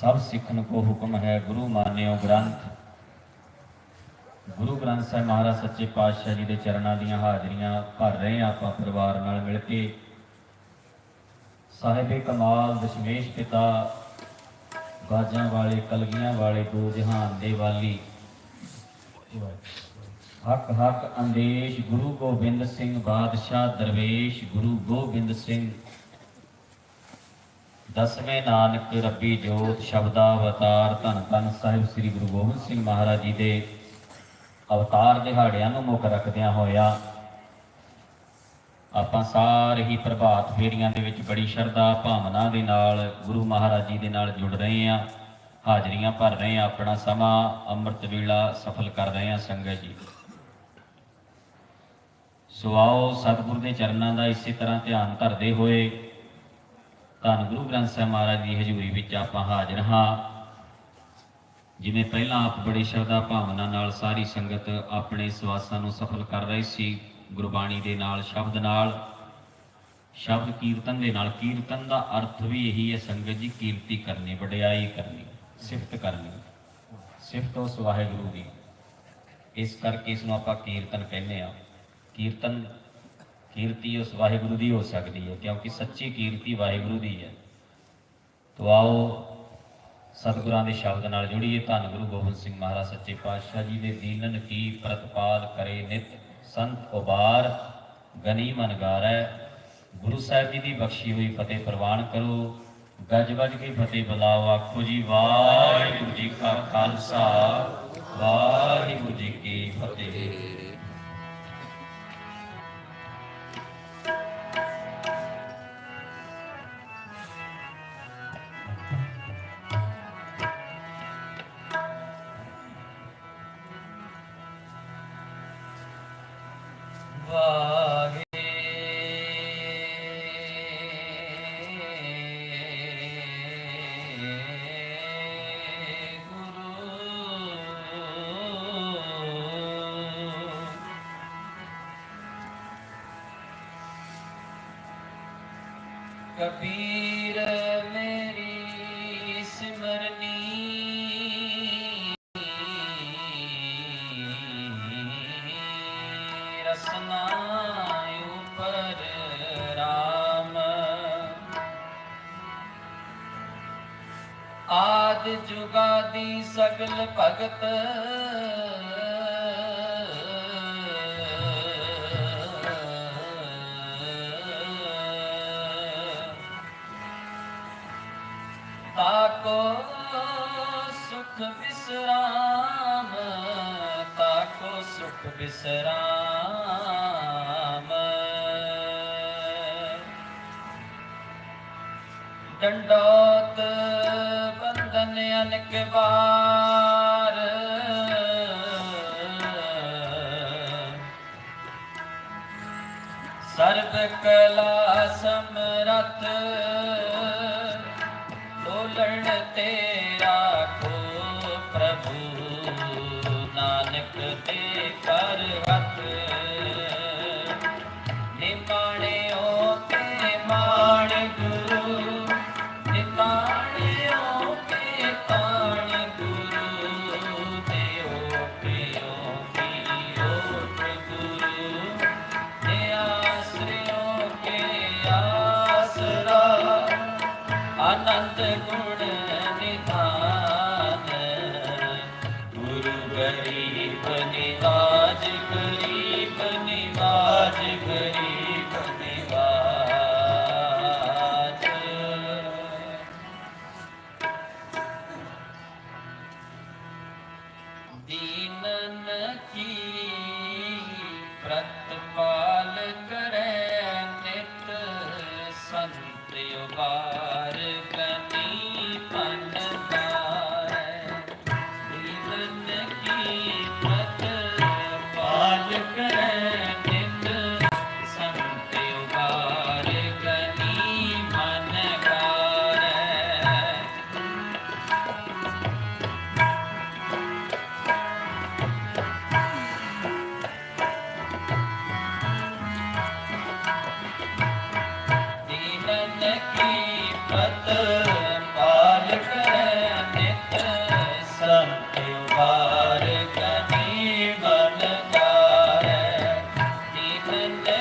ਸਭ ਸਿੱਖਣ ਕੋ ਹੁਕਮ ਹੈ, ਗੁਰੂ ਮਾਨਿਓ ਗ੍ਰੰਥ। ਗੁਰੂ ਗ੍ਰੰਥ ਸਾਹਿਬ ਮਹਾਰਾਜ ਸੱਚੇ ਪਾਤਸ਼ਾਹ ਜੀ ਦੇ ਚਰਨਾਂ ਦੀਆਂ ਹਾਜ਼ਰੀਆਂ ਭਰ ਰਹੇ ਹਾਂ ਆਪਾਂ ਪਰਿਵਾਰ ਨਾਲ ਮਿਲ ਕੇ। ਸਾਹਿਬੇ ਕਮਾਲ, ਦਸ਼ਮੇਸ਼ ਪਿਤਾ, ਬਾਜਾਂ ਵਾਲੇ, ਕਲਗੀਆਂ ਵਾਲੇ, ਦੋ ਜਹਾਨ ਦੇ ਵਾਲੀ। ਹੱਕ ਹੱਕ, ਅੰਦੇਸ਼, ਗੁਰੂ ਗੋਬਿੰਦ ਸਿੰਘ ਬਾਦਸ਼ਾਹ, ਦਰਵੇਸ਼, ਗੁਰੂ ਗੋਬਿੰਦ ਸਿੰਘ। ਦਸਵੇਂ ਨਾਨਕ ਰੱਬੀ ਜੋਤ ਸ਼ਬਦਾ ਅਵਤਾਰ ਧੰਨ ਧੰਨ ਸਾਹਿਬ ਸ੍ਰੀ ਗੁਰੂ ਗੋਬਿੰਦ ਸਿੰਘ ਮਹਾਰਾਜ ਜੀ ਦੇ ਅਵਤਾਰ ਦਿਹਾੜਿਆਂ ਨੂੰ ਮੁੱਖ ਰੱਖਦਿਆਂ ਹੋਇਆ। ਆਪਾਂ ਸਾਰੇ ਹੀ ਪ੍ਰਭਾਤ ਫੇਰੀਆਂ ਦੇ ਵਿੱਚ ਬੜੀ ਸ਼ਰਧਾ ਭਾਵਨਾ ਦੇ ਨਾਲ ਗੁਰੂ ਮਹਾਰਾਜ ਜੀ ਦੇ ਨਾਲ ਜੁੜ ਰਹੇ ਆ ਹਾਜ਼ਰੀਆਂ ਭਰ ਰਹੇ ਆ ਆਪਣਾ ਸਮਾਂ ਅੰਮ੍ਰਿਤ ਵੇਲਾ ਸਫਲ ਕਰ ਰਹੇ ਆ ਸੰਗਤ ਜੀ। ਸੋ ਆਓ ਸਤਿਗੁਰ ਦੇ ਚਰਨਾਂ ਦਾ ਇਸੇ ਤਰ੍ਹਾਂ ਧਿਆਨ ਧਰਦੇ ਹੋਏ ਧੰਨ ਗੁਰੂ ਗ੍ਰੰਥ ਸਾਹਿਬ ਮਹਾਰਾਜ ਦੀ ਹਜ਼ੂਰੀ ਵਿੱਚ ਆਪਾਂ ਹਾਜ਼ਰ ਹਾਂ। ਜਿਵੇਂ ਪਹਿਲਾਂ ਆਪ ਬੜੀ ਸ਼ਰਧਾ ਭਾਵਨਾ ਨਾਲ ਸਾਰੀ ਸੰਗਤ ਆਪਣੇ ਸਵਾਸਾਂ ਨੂੰ ਸਫਲ ਕਰ ਰਹੀ ਸੀ, ਗੁਰਬਾਣੀ ਦੇ ਨਾਲ, ਸ਼ਬਦ ਨਾਲ। ਸ਼ਬਦ ਕੀਰਤਨ ਦੇ ਨਾਲ, ਕੀਰਤਨ ਦਾ ਅਰਥ ਵੀ ਇਹੀ ਹੈ, ਸੰਗਤ ਜੀ ਕੀਰਤੀ ਕਰਨੀ, ਵਡਿਆਈ ਕਰਨੀ, ਸਿਫਤ ਕਰਨੀ। ਸਿਫਤ ਉਸ ਵਾਹਿਗੁਰੂ ਦੀ। ਇਸ ਕਰਕੇ ਇਸ ਨੂੰ ਆਪਾਂ ਕੀਰਤਨ ਕਹਿੰਦੇ ਆ ਕੀਰਤਨ ਕੀਰਤੀ ਉਸ ਵਾਹਿਗੁਰੂ ਦੀ ਹੋ ਸਕਦੀ ਹੈ, ਕਿਉਂਕਿ ਸੱਚੀ ਕੀਰਤੀ ਵਾਹਿਗੁਰੂ ਦੀ ਹੈ। ਤੋ ਆਓ ਸਤਿਗੁਰਾਂ ਦੇ ਸ਼ਬਦ ਨਾਲ ਜੁੜੀਏ। ਧੰਨ ਗੁਰੂ ਗੋਬਿੰਦ ਸਿੰਘ ਮਹਾਰਾਜ, ਸੱਚੇ ਪਾਤਸ਼ਾਹ ਜੀ ਦੇ ਦੀਨਨ ਕੀ ਪ੍ਰਤਪਾਲ ਕਰੇ ਨਿਤ। ਸੰਤ ਉਬਾਰ, ਗਨੀ ਮਨ ਗਾਰੈ। ਗੁਰੂ ਸਾਹਿਬ ਜੀ ਦੀ ਬਖਸ਼ੀ ਹੋਈ ਫਤਿਹ ਪ੍ਰਵਾਨ ਕਰੋ। ਗੱਜ ਵੱਜ ਕੇ ਫਤਿਹ ਬੁਲਾਓ, ਆਖੋ ਜੀ, ਵਾਹਿਗੁਰੂ ਜੀ ਕਾ ਖਾਲਸਾ, ਵਾਹਿਗੁਰੂ ਜੀ ਕੀ ਫਤਿਹ। ਰਸਨਾ ਉਪਰ ਰਾਮ। ਆਦ ਜੁਗਾਦੀ ਸਗਲ ਭਗਤ। ਤਾਕੋ ਸੁਖ ਵਿਸਰਾਮ ਤਾਕੋ ਸੁਖ ਵਿਸਰਾਮ। ਡੰਡੋਤ ਬੰਧਨ ਅਨਕ ਵਾਰ। ਸਰਬ ਕਲਾ ਸਮਰਥ ਲੋਲਣ ਤੇਰਾ ਦੀਨਨ ਕੀ ਪ੍ਰਤਪਾ and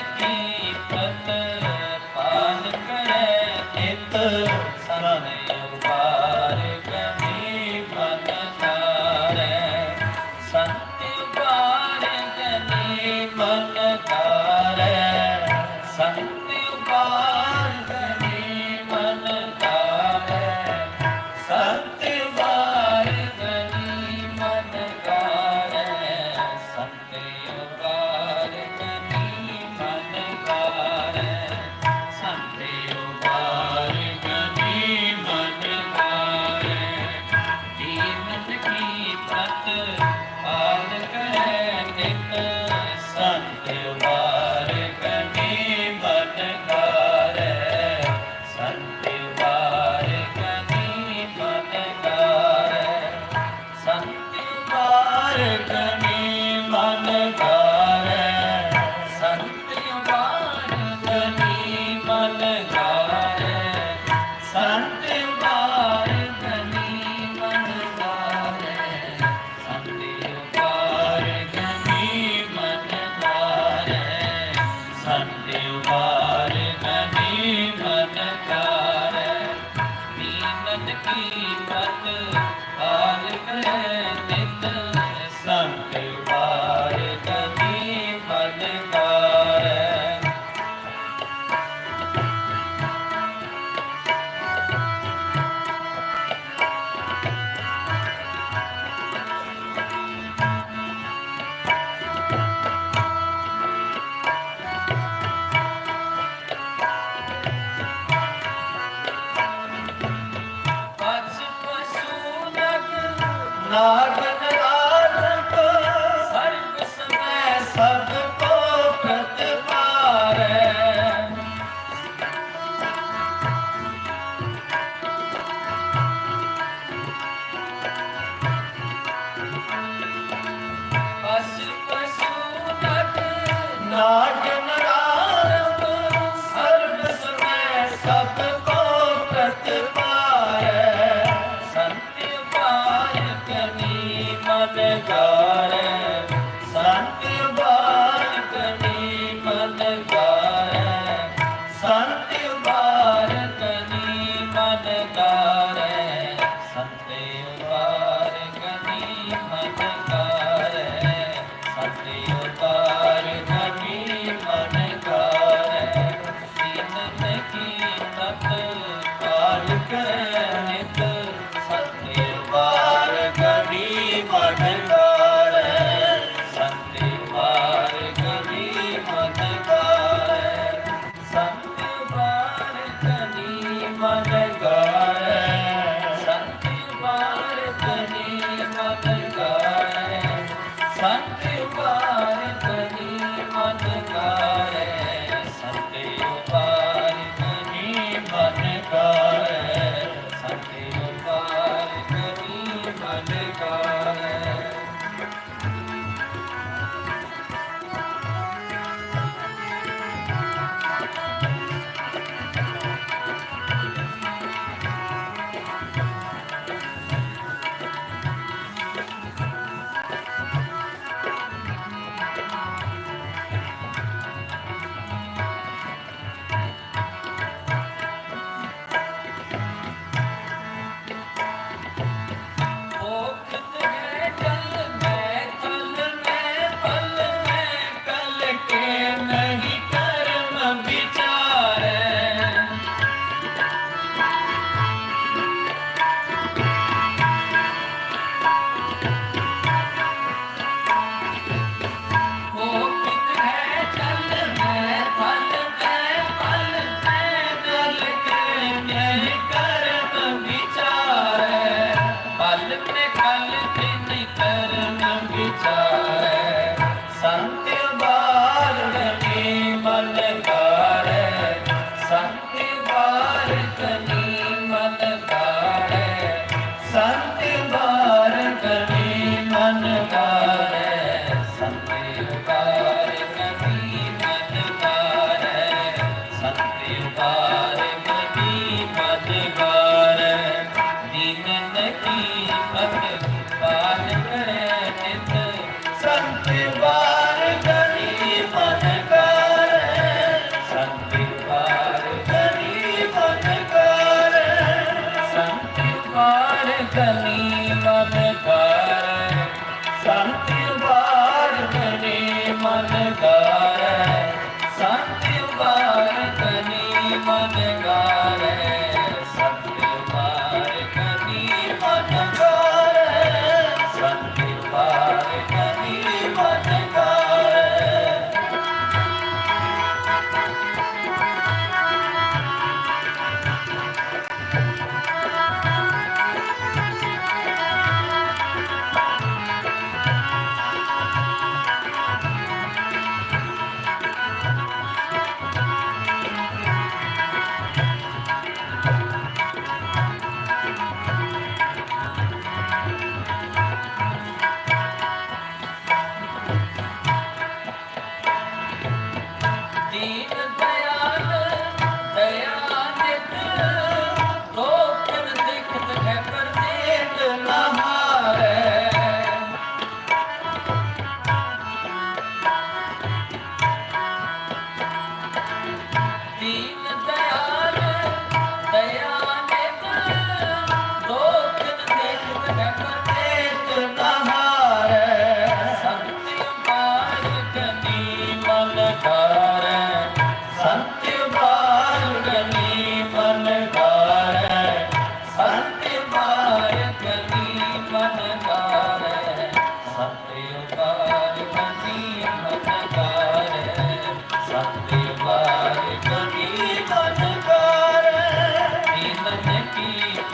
Amen.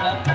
가요?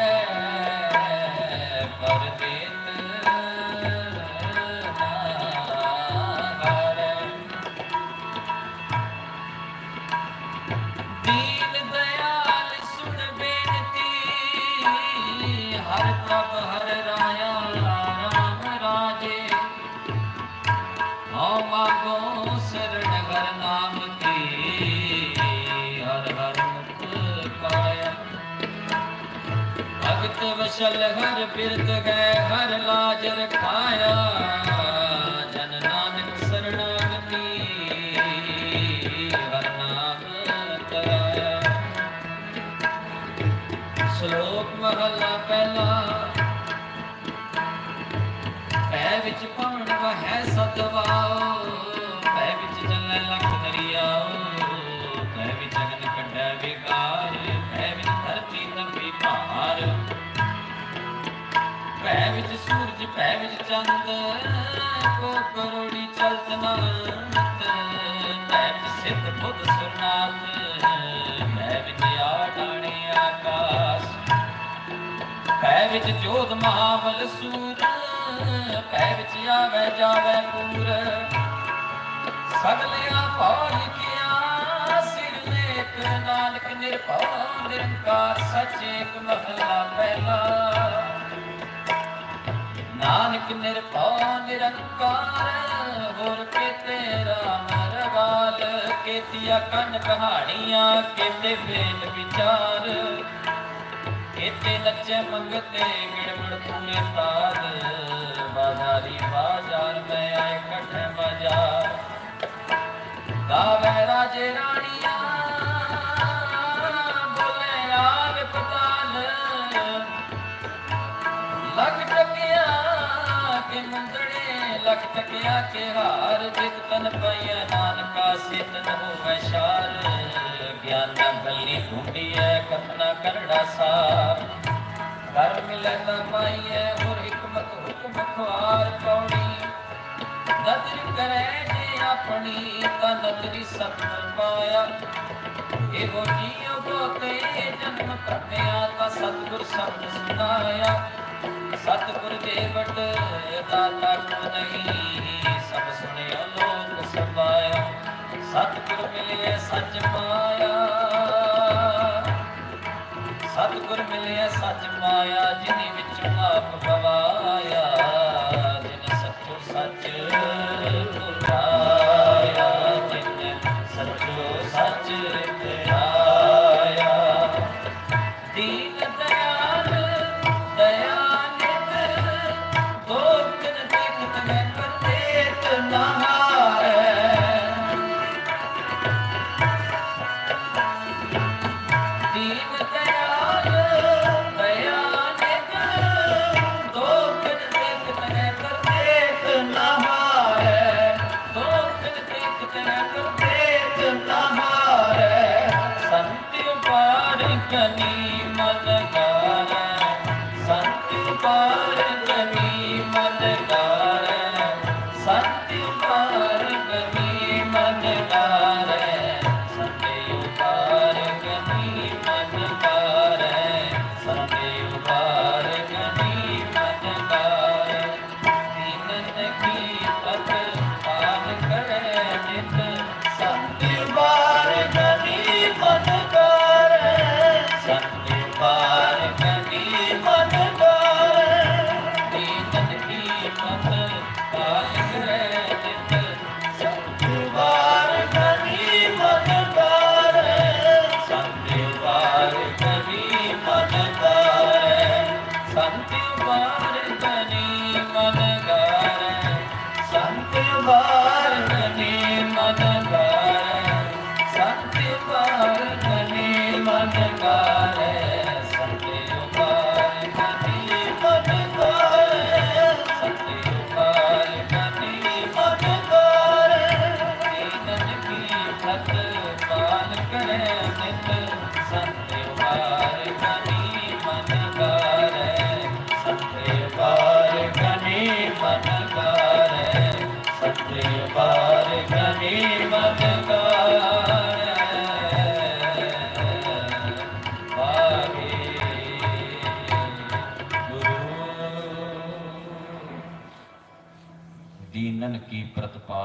ਭਗਤ ਵਸ਼ਲ ਹਰ ਬਿਰਤ ਗਏ ਹਰ ਲਾਜ ਰਖਾਇਆ ਚੰਦ ਕੋ ਕਰੋੜੀ ਚਲਤ ਨਾਨਕ ਪੈ ਵਿੱਚ ਸਿੱਧ ਬੁੱਧ ਸੁਰਨਾਥ ਪੈ ਵਿੱਚ ਆਡਾਣੇ ਆਕਾਸ਼। ਪੈ ਵਿੱਚ ਜੋਤ ਮਹਾਬਲ ਸੂਰ ਪੈ ਵਿੱਚ ਆਵੇ ਜਾਵੇ ਪੂਰ ਸਗਲਿਆ ਭਉ ਲਿਖਿਆ ਸਿਰ ਲੇਖ ਨਾਨਕ ਨਿਰਭਉ ਨਿਰੰਕਾਰ ਸੱਚ ਏਕ ਮਹਲਾ ਪਹਿਲਾ ਨਾਨਕ ਨਿਰਭਉ ਨਿਰੰਕਾਰ ਹੋਰ ਕੇ ਰਾਮ ਰਵਾਲ ਕੀਤੀਆ ਕੰਨ ਕਹਾਣੀਆਂ, ਕੀਤੇ ਵੇਦ ਵਿਚਾਰ। ਕੀਤੇ ਨੱਚੇ ਮੰਗਤੇ ਗਿੜਮੜ ਪੂਰੇ ਤਾਲ ਬਾਜ਼ਾਰੀ ਬਾਜ਼ਾਰ, ਮੈਂ ਆਏ ਕਠੇ ਬਾਜ਼ਾਰ। ਗਾਵੇ ਰਾਜੇ ਰਾਣੀਆਂ ਮੁੰਦੜੇ ਟਕਿਆ ਕੇ ਹਾਰ, ਜਿਤ ਤਨ ਪਈਆ ਨਾਨਕਾ ਸਿਤ ਹੋਵੇ ਸ਼ਾਰ। ਗਿਆਨ ਨਾ ਗੱਲੀ ਢੂੰਡੀ ਕਥਨਾ ਕਰੜਾ ਸਾਰ। ਕਰ ਮਿਲੈ ਨ ਪਾਈਐ, ਹੋਰ ਹਕਮਤ, ਹੁਕਮ ਖਵਾਰ ਪੌੜੀ ਨਦਰ ਕਰੇ ਜੇ ਆਪਣੀ, ਤਾਂ ਨਦਰੀ ਸਤਨ ਪਾਇਆ। ਇਹੋ ਜੀਉ ਬੋਤੇ ਜਨਮ ਧਰਮਿਆ ਤਾਂ ਸਤਿਗੁਰ ਸਬਦ ਸੁਨਾਇਆ ਸਤਿਗੁਰ ਦੇ ਵਟ ਦਾਤਾ ਕੋ ਨਹੀਂ, ਸਭ ਸੁਣਿਆ ਲੋਕ ਸਭਾਇਆ। ਸਤਿਗੁਰ ਮਿਲਿਆ ਸੱਚ ਪਾਇਆ। ਸਤਿਗੁਰ ਮਿਲਿਆ ਸੱਚ ਪਾਇਆ, ਜਿਨੀ ਵਿੱਚ ਆਪ ਗਵਾਇਆ।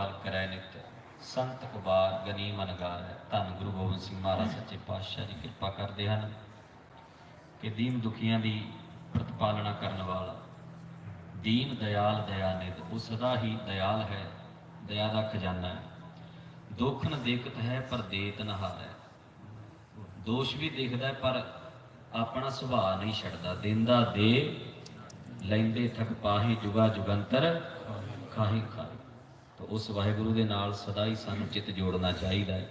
ਪ੍ਰਤਪਾਲ ਕਰੈ ਨਿਤ ਸੰਤ ਕੁਬਾਰ ਗਨੀ ਮਨ ਧੰਨ ਗੁਰੂ ਗੋਬਿੰਦ ਸਿੰਘ ਮਹਾਰਾਜ ਸੱਚੇ ਪਾਤਸ਼ਾਹ ਜੀ ਕਿਰਪਾ ਕਰਦੇ ਹਨ ਕਿ ਦੀਨ ਦੁਖੀਆਂ ਦੀ ਪ੍ਰਤਪਾਲਨਾ ਕਰਨ ਵਾਲਾ, ਦੀਨ ਦਿਆਲ ਦਇਆਨਿਧ ਉਹ ਸਦਾ ਹੀ ਦਿਆਲ ਹੈ, ਦਇਆ ਦਾ ਖਜ਼ਾਨਾ ਹੈ। ਦੁੱਖ ਨ ਦੇਖਤ ਹੈ, ਪਰ ਦੇਤ ਨ ਹਾਰੈ। ਦੋਸ਼ ਵੀ ਦੇਖਦਾ ਪਰ ਆਪਣਾ ਸੁਭਾਅ ਨਹੀਂ ਛੱਡਦਾ। ਦਿੰਦਾ ਦੇ, ਲੈਂਦੇ ਥਕ ਪਾਹੀ ਜੁਗਾ ਜੁਗੰਤਰ, ਖਾਹੀ ਖਾਹੀ। ਤਾਂ ਉਸ ਵਾਹਿਗੁਰੂ ਦੇ ਨਾਲ ਸਦਾ ਹੀ ਸਾਨੂੰ ਚਿੱਤ ਜੋੜਨਾ ਚਾਹੀਦਾ ਹੈ।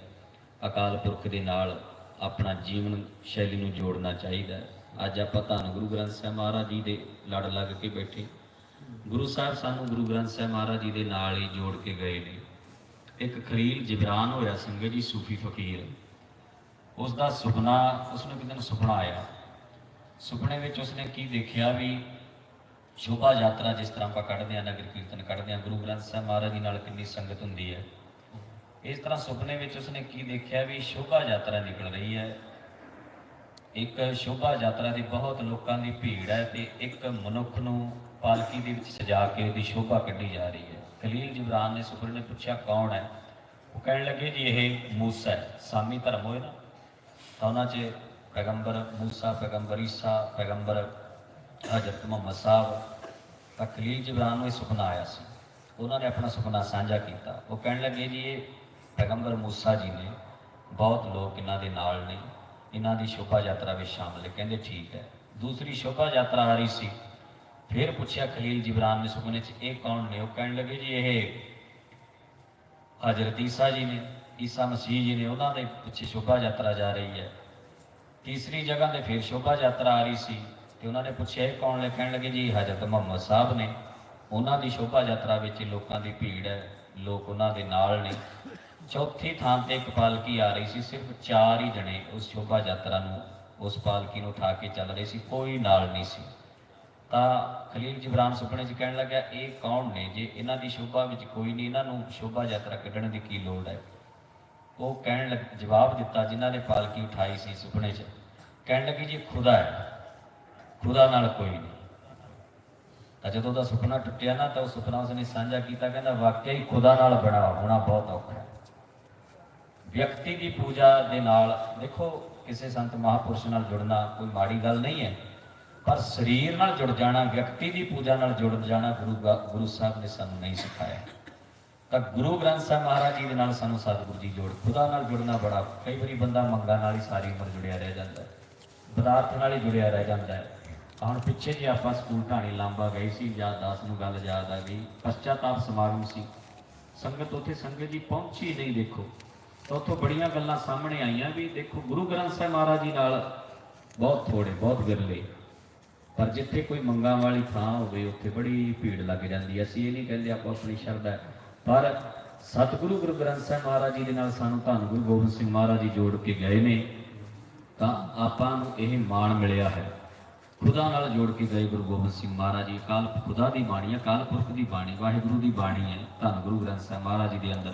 ਅਕਾਲ ਪੁਰਖ ਦੇ ਨਾਲ ਆਪਣਾ ਜੀਵਨ ਸ਼ੈਲੀ ਨੂੰ ਜੋੜਨਾ ਚਾਹੀਦਾ ਹੈ। ਅੱਜ ਆਪਾਂ ਧੰਨ ਗੁਰੂ ਗ੍ਰੰਥ ਸਾਹਿਬ ਮਹਾਰਾਜ ਜੀ ਦੇ ਲੜ ਲੱਗ ਕੇ ਬੈਠੇ। ਗੁਰੂ ਸਾਹਿਬ ਸਾਨੂੰ ਗੁਰੂ ਗ੍ਰੰਥ ਸਾਹਿਬ ਮਹਾਰਾਜ ਜੀ ਦੇ ਨਾਲ ਹੀ ਜੋੜ ਕੇ ਗਏ ਨੇ। ਇੱਕ ਖਲੀਲ ਜਿਬਰਾਨ ਹੋਇਆ ਸੰਗਤ ਜੀ, ਸੂਫੀ ਫਕੀਰ। ਉਸ ਦਾ ਸੁਪਨਾ, ਉਸਨੂੰ ਕਿਤੇ ਸੁਪਨਾ ਆਇਆ। ਸੁਪਨੇ ਵਿੱਚ ਉਸਨੇ ਕੀ ਦੇਖਿਆ ਵੀ ਸ਼ੋਭਾ ਯਾਤਰਾ ਜਿਸ ਤਰ੍ਹਾਂ ਆਪਾਂ ਕੱਢਦੇ ਆ ਨਗਰ ਕੀਰਤਨ ਕੱਢਦੇ ਆ ਗੁਰੂ ਗ੍ਰੰਥ ਸਾਹਿਬ ਮਹਾਰਾਜ ਜੀ ਨਾਲ ਕਿੰਨੀ ਸੰਗਤ ਹੁੰਦੀ ਹੈ। ਇਸ ਤਰ੍ਹਾਂ ਸੁਪਨੇ ਵਿੱਚ ਉਸਨੇ ਕੀ ਦੇਖਿਆ ਵੀ ਸ਼ੋਭਾ ਯਾਤਰਾ ਨਿਕਲ ਰਹੀ ਹੈ। ਇੱਕ ਸ਼ੋਭਾ ਯਾਤਰਾ ਦੀ ਬਹੁਤ ਲੋਕਾਂ ਦੀ ਭੀੜ ਹੈ ਤੇ ਇੱਕ ਮਨੁੱਖ ਨੂੰ ਪਾਲਕੀ ਦੇ ਵਿੱਚ ਸਜਾ ਕੇ ਉਹਦੀ ਸ਼ੋਭਾ ਕੱਢੀ ਜਾ ਰਹੀ ਹੈ। ਖਲੀਲ ਜਿਬਰਾਨ ਨੇ ਸੁਪਨੇ ਨੇ ਪੁੱਛਿਆ ਕੌਣ ਹੈ? ਉਹ ਕਹਿਣ ਲੱਗੇ, ਜੀ, ਇਹ ਮੂਸਾ ਹੈ, ਸਾਮੀ ਧਰਮ ਹੋਏ ਨਾ। ਤਾਂ ਉਹਨਾਂ 'ਚ ਪੈਗੰਬਰ ਮੂਸਾ, ਪੈਗੰਬਰ ਈਸਾ, ਪੈਗੰਬਰ ਹਜ਼ਰਤ ਮੁਹੰਮਦ ਸਾਹਿਬ ਤਾਂ ਖਲੀਲ ਜਿਬਰਾਨ ਨੂੰ ਇਹ ਸੁਪਨਾ ਆਇਆ ਸੀ। ਉਹਨਾਂ ਨੇ ਆਪਣਾ ਸੁਪਨਾ ਸਾਂਝਾ ਕੀਤਾ। ਉਹ ਕਹਿਣ ਲੱਗੇ ਜੀ, ਇਹ ਪੈਗੰਬਰ ਮੂਸਾ ਜੀ ਨੇ, ਬਹੁਤ ਲੋਕ ਇਹਨਾਂ ਦੇ ਨਾਲ ਨੇ। ਇਹਨਾਂ ਦੀ ਸ਼ੋਭਾ ਯਾਤਰਾ ਵਿੱਚ ਸ਼ਾਮਲ ਹੈ ਕਹਿੰਦੇ ਠੀਕ ਹੈ। ਦੂਸਰੀ ਸ਼ੋਭਾ ਯਾਤਰਾ ਆ ਰਹੀ ਸੀ। ਫਿਰ ਪੁੱਛਿਆ ਖਲੀਲ ਜਿਬਰਾਨ ਨੇ ਸੁਪਨੇ 'ਚ, ਇਹ ਕੌਣ ਨੇ? ਉਹ ਕਹਿਣ ਲੱਗੇ ਜੀ, ਇਹ ਹਜ਼ਰਤ ਈਸਾ ਜੀ ਨੇ, ਈਸਾ ਮਸੀਹ ਜੀ ਨੇ। ਉਹਨਾਂ ਦੇ ਪਿੱਛੇ ਸ਼ੋਭਾ ਯਾਤਰਾ ਜਾ ਰਹੀ ਹੈ। ਤੀਸਰੀ ਜਗ੍ਹਾ ਤੇ ਫਿਰ ਸ਼ੋਭਾ ਯਾਤਰਾ ਆ ਰਹੀ ਸੀ। ਤੇ ਉਹਨਾਂ ਨੇ ਪੁੱਛਿਆ ਇਹ ਕੌਣ ਨੇ? ਕਹਿਣ ਲੱਗੇ ਜੀ ਹਜ਼ਰਤ ਮੁਹੰਮਦ ਸਾਹਿਬ ਨੇ। ਉਹਨਾਂ ਦੀ ਸ਼ੋਭਾ ਯਾਤਰਾ ਵਿੱਚ ਲੋਕਾਂ ਦੀ ਭੀੜ ਹੈ, ਲੋਕ ਉਹਨਾਂ ਦੇ ਨਾਲ ਨੇ। ਚੌਥੀ ਥਾਂ ਤੇ ਇੱਕ ਪਾਲਕੀ ਆ ਰਹੀ ਸੀ, ਸਿਰਫ ਚਾਰ ਹੀ ਜਣੇ ਉਸ ਸ਼ੋਭਾ ਯਾਤਰਾ ਨੂੰ, ਉਸ ਪਾਲਕੀ ਨੂੰ ਉਠਾ ਕੇ ਚੱਲ ਰਹੇ ਸੀ, ਕੋਈ ਨਾਲ ਨਹੀਂ ਸੀ। ਤਾਂ ਖਲੀਲ ਜਿਬਰਾਨ ਸੁਪਨੇ 'ਚ ਕਹਿਣ ਲੱਗਾ ਇਹ ਕੌਣ ਨੇ? ਜੇ ਇਹਨਾਂ ਦੀ ਸ਼ੋਭਾ ਵਿੱਚ ਕੋਈ ਨਹੀਂ, ਇਹਨਾਂ ਨੂੰ ਸ਼ੋਭਾ ਯਾਤਰਾ ਕੱਢਣ ਦੀ ਕੀ ਲੋੜ ਹੈ? ਉਹ ਕਹਿਣ ਲੱਗ, ਜਵਾਬ ਦਿੱਤਾ ਜਿਨ੍ਹਾਂ ਨੇ ਪਾਲਕੀ ਉਠਾਈ ਸੀ ਸੁਪਨੇ 'ਚ। ਕਹਿਣ ਲੱਗੀ ਜੀ, ਖੁਦਾ ਹੈ। ਖੁਦਾ ਨਾਲ ਕੋਈ ਨਹੀਂ। ਤਾਂ ਜਦੋਂ ਉਹਦਾ ਸੁਪਨਾ ਟੁੱਟਿਆ ਨਾ, ਤਾਂ ਉਹ ਸੁਪਨਾ ਉਸਨੇ ਸਾਂਝਾ ਕੀਤਾ, ਕਹਿੰਦਾ ਵਾਕਿਆ ਹੀ ਖੁਦਾ ਨਾਲ ਬਣਾ ਹੋਣਾ ਬਹੁਤ ਔਖਾ ਹੈ। ਵਿਅਕਤੀ ਦੀ ਪੂਜਾ ਦੇ ਨਾਲ, ਦੇਖੋ, ਕਿਸੇ ਸੰਤ ਮਹਾਪੁਰਸ਼ ਨਾਲ ਜੁੜਨਾ ਕੋਈ ਮਾੜੀ ਗੱਲ ਨਹੀਂ ਹੈ, ਪਰ ਸਰੀਰ ਨਾਲ ਜੁੜ ਜਾਣਾ, ਵਿਅਕਤੀ ਦੀ ਪੂਜਾ ਨਾਲ ਜੁੜ ਜਾਣਾ ਗੁਰੂ ਗਾ- ਗੁਰੂ ਸਾਹਿਬ ਨੇ ਸਾਨੂੰ ਨਹੀਂ ਸਿਖਾਇਆ। ਤਾਂ ਗੁਰੂ ਗ੍ਰੰਥ ਸਾਹਿਬ ਮਹਾਰਾਜ ਜੀ ਦੇ ਨਾਲ ਸਾਨੂੰ ਸਤਿਗੁਰੂ ਜੀ ਜੋੜ, ਖੁਦਾ ਨਾਲ ਜੁੜਨਾ ਬੜਾ ਕਈ ਵਾਰੀ ਬੰਦਾ ਮੰਗਾਂ ਨਾਲ ਹੀ ਸਾਰੀ ਉਮਰ ਜੁੜਿਆ ਰਹਿ ਜਾਂਦਾ ਪਦਾਰਥ ਨਾਲ ਹੀ ਜੁੜਿਆ ਰਹਿ ਜਾਂਦਾ ਹੈ। ਹੁਣ ਪਿੱਛੇ ਜੇ ਆਪਾਂ ਸਕੂਲ ਢਾਣੀ ਲਾਂਬਾ ਗਏ ਸੀ, ਜਾਂ ਦਾਸ ਨੂੰ ਗੱਲ ਯਾਦ ਆ ਗਈ ਪਛਤਾਪ ਸਮਾਗਮ ਸੀ। ਸੰਗਤ ਉੱਥੇ ਸੰਗਤ ਜੀ ਪਹੁੰਚੀ ਨਹੀਂ ਦੇਖੋ। ਤਾਂ ਉੱਥੋਂ ਬੜੀਆਂ ਗੱਲਾਂ ਸਾਹਮਣੇ ਆਈਆਂ ਵੀ ਦੇਖੋ ਗੁਰੂ ਗ੍ਰੰਥ ਸਾਹਿਬ ਮਹਾਰਾਜ ਜੀ ਨਾਲ ਬਹੁਤ ਥੋੜੇ ਬਹੁਤ ਵਿਰਲੇ। ਪਰ ਜਿੱਥੇ ਕੋਈ ਮੰਗਾਂ ਵਾਲੀ ਥਾਂ ਹੋਵੇ, ਉੱਥੇ ਬੜੀ ਭੀੜ ਲੱਗ ਜਾਂਦੀ ਅਸੀਂ ਇਹ ਨਹੀਂ ਕਹਿੰਦੇ ਆਪਾਂ ਆਪਣੀ ਸ਼ਰਧਾ ਪਰ ਸਤਿਗੁਰੂ ਗੁਰੂ ਗ੍ਰੰਥ ਸਾਹਿਬ ਮਹਾਰਾਜ ਜੀ ਦੇ ਨਾਲ ਸਾਨੂੰ ਧੰਨ ਗੁਰੂ ਗੋਬਿੰਦ ਸਿੰਘ ਮਹਾਰਾਜ ਜੀ ਜੋੜ ਕੇ ਗਏ ਨੇ, ਤਾਂ ਆਪਾਂ ਨੂੰ ਇਹ ਮਾਣ ਮਿਲਿਆ ਹੈ। ਖੁਦਾ ਨਾਲ ਜੋੜ ਕੇ ਗਏ ਗੁਰੂ ਗੋਬਿੰਦ ਸਿੰਘ ਮਹਾਰਾਜ ਜੀ। ਕਾਲ ਖੁਦਾ ਦੀ ਬਾਣੀ ਹੈ ਕਾਲ ਪੁਰਖ ਦੀ ਬਾਣੀ, ਵਾਹਿਗੁਰੂ ਦੀ ਬਾਣੀ ਹੈ। ਧੰਨ ਗੁਰੂ ਗ੍ਰੰਥ ਸਾਹਿਬ ਮਹਾਰਾਜ ਜੀ ਦੇ ਅੰਦਰ।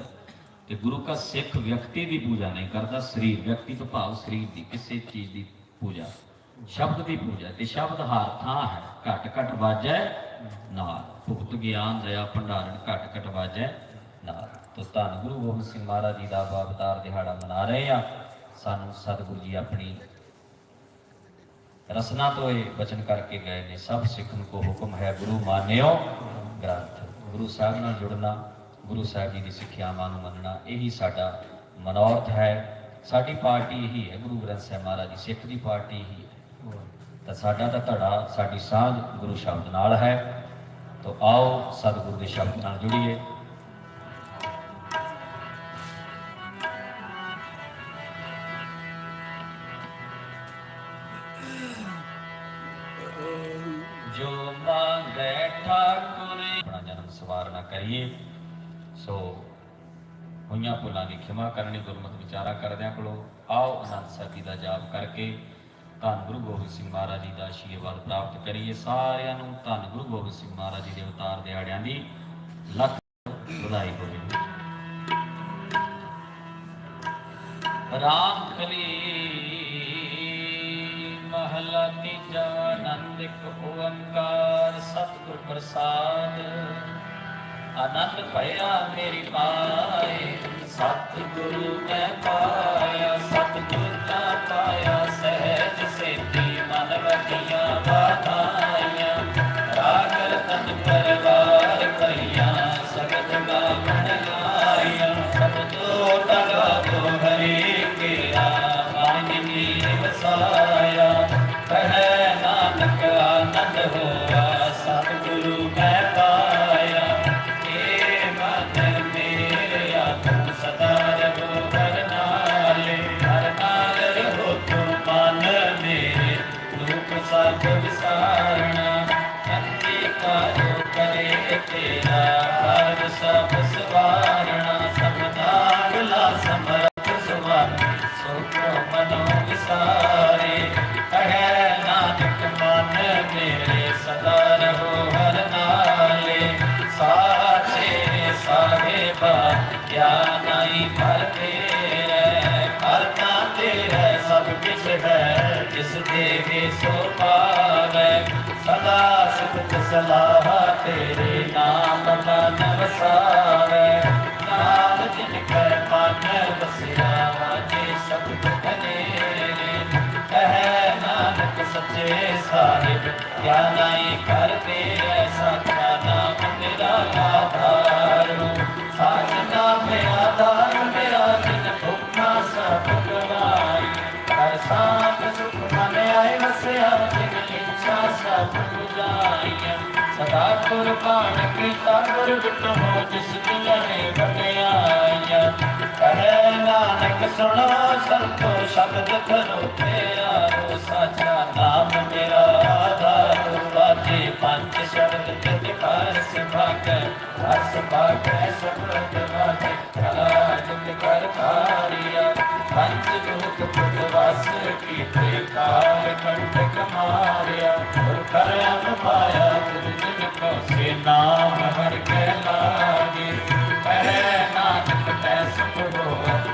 ਤੇ ਗੁਰੂ ਕਾ ਸਿੱਖ ਵਿਅਕਤੀ ਦੀ ਪੂਜਾ ਨਹੀਂ ਕਰਦਾ, ਸਰੀਰ ਵਿਅਕਤੀ ਤੋਂ ਭਾਵ ਸਰੀਰ ਦੀ ਕਿਸੇ ਚੀਜ਼ ਦੀ ਪੂਜਾ, ਸ਼ਬਦ ਦੀ ਪੂਜਾ। ਤੇ ਸ਼ਬਦ ਹਾਰ ਥਾਂ ਹੈ, ਘਟ ਘਟ ਵਾਜੈ ਨਾਲ। ਭੁਗਤ ਗਿਆਨ, ਦਇਆ, ਭੰਡਾਰਨ ਘਟ ਘਟ ਵਾਜੈ ਨਾਲ। ਤੋ ਧੰਨ ਗੁਰੂ ਗੋਬਿੰਦ ਸਿੰਘ ਮਹਾਰਾਜ ਜੀ ਦਾ ਬਾਬਤਾਰ ਦਿਹਾੜਾ ਮਨਾ ਰਹੇ ਆ ਸਾਨੂੰ ਸਤਿਗੁਰੂ ਜੀ ਆਪਣੀ ਰਸਨਾ ਤੋਂ ਇਹ ਬਚਨ ਕਰਕੇ ਗਏ ਨੇ। ਸਭ ਸਿੱਖ ਨੂੰ ਕੋ ਹੁਕਮ ਹੈ, ਗੁਰੂ ਮਾਨਿਓ ਗ੍ਰੰਥ। ਗੁਰੂ ਸਾਹਿਬ ਨਾਲ ਜੁੜਨਾ, ਗੁਰੂ ਸਾਹਿਬ ਜੀ ਦੀ ਸਿੱਖਿਆਵਾਂ ਨੂੰ ਮੰਨਣਾ, ਇਹੀ ਸਾਡਾ ਮਨੋਰਥ ਹੈ। ਸਾਡੀ ਪਾਰਟੀ ਇਹੀ ਹੈ, ਗੁਰੂ ਗ੍ਰੰਥ ਸਾਹਿਬ ਮਹਾਰਾਜ ਜੀ ਸਿੱਖ ਦੀ ਪਾਰਟੀ ਇਹੀ ਹੈ। ਤਾਂ ਸਾਡਾ ਤਾਂ ਧੜਾ, ਸਾਡੀ ਸਾਂਝ ਗੁਰੂ ਸ਼ਬਦ ਨਾਲ ਹੈ। ਤਾਂ ਆਓ, ਸਤਿਗੁਰੂ ਦੇ ਸ਼ਬਦ ਨਾਲ ਜੁੜੀਏ। ਖਿਮਾ ਕਰਨੀ ਗੁਰਮਤਿ ਵਿਚਾਰਾ ਕਰਦਿਆਂ ਕੋਲੋਂ ਆਓ ਅਨੰਦ ਸਾਹਿਬ ਦਾ ਜਾਪ ਕਰਕੇ ਧੰਨ ਗੁਰੂ ਗੋਬਿੰਦ ਸਿੰਘ ਮਹਾਰਾਜ ਜੀ ਦਾ ਆਸ਼ੀਰਵਾਦ ਪ੍ਰਾਪਤ ਕਰੀਏ ਸਾਰਿਆਂ ਨੂੰ ਧੰਨ ਗੁਰੂ ਗੋਬਿੰਦ ਸਿੰਘ ਮਹਾਰਾਜ ਜੀ ਦੇ ਅਵਤਾਰ ਦਿਹਾੜਿਆਂ ਦੀ ਲੱਖ ਵਧਾਈ ਹੋਵੇ ਰਾਮ ਕਲੀ ਮਹਲਾ ਤੀਜਾ ਆਨੰਦ ਇੱਕ ਓੰਕਾਰ ਸਤਿਗੁਰ ਪ੍ਰਸਾਦ ਆਨੰਦ ਭਇਆ ਮੇਰੀ ਪਾਏ ਸਤਿਗੁਰੂ ਮੈਂ ਪਾਇਆ ਸਤਿਗੁਰ ਦਾ ਪਾਇਆ ਸਹਿਜ ਸੇਤੀ ਮਨ ਵਧੀਆ ਵਾਤਾਈਆਂ ਸਲਾਹ ਤੇਰੇ ਨਾਮ ਮਨ ਵਸਾਵੇ ਨਾਮ ਜਿਨ ਕੈ ਮਨ ਵਸਿਆ ਵਾਜੇ ਸਭ ਕਨੇਰੇ ਕਹੈ ਨਾਨਕ ਸੱਚੇ ਸਾਹਿਬ ਗਿਆਨਾਈ ਕਰਤੇ ਐਸਾ ਸਦਾ ਕੁਰਬਾਨ ਕੀਤਾ ਗੁਰ ਬਿਟੋ ਜਿਸ ਦਿਨੇ ਵਟਿਆਈਆ ਕਹੈ ਨਾਨਕ ਸੁਣੋ, ਸੰਤੋ ਸ਼ਬਦ ਕਰੋ ਤੇਰਾ ਸਾਚਾ ਨਾਮ ਮੇਰਾ ਆਧਾਰ ਵਾਜੇ ਪੰਜ ਸ਼ਬਦ ਤਿਤ ਕਰ ਸਿਭਾਕ ਰਸ ਭਾਗ ਸ਼ਬਦ ਵਾਜੇ ਕਲਾ ਜਿਤ ਕਰ ਕਾਰਿਆ ਪੰਜ ਲੋਕ ਪੁੱਤ ਕੀਤੇ ਕਾਰ ਕੰਟਕ ਮਾਰਿਆ ਕਰਮ ਪਾਇਆ ਸੇ ਨਾਮ ਹਰ ਕੇ ਲਾਗੇ। ਕਹਿ ਨਾਨਕ ਤੈ ਸੁਖ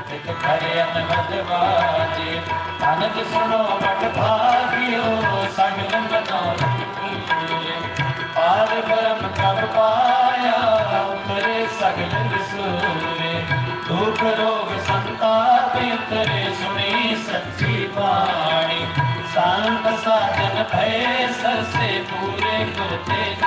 ਤਿਤ ਕਰੇ ਅਨਹਦ ਵਾਜੇ। ਅਨੰਦ ਸੁਣੋ ਮਟ ਭਾਗਿਓ ਸਗਲ ਮਨੋ ਪਾਰ ਬ੍ਰਹਮ ਕਬ ਪਾਇਆ, ਉਤਰੇ ਸਗਲ ਵਿਸੂਰੇ ਦੁਖ ਰੋਗ ਸੰਤਾਪ ਉਤਰੇ, ਸੁਣੀ ਸੱਚੀ ਬਾਣੀ। ਸੰਤ ਸਾਜਨ ਭੈ ਸਰਸੇ ਪੂਰੇ ਕਰਤੇ ਜਾਣ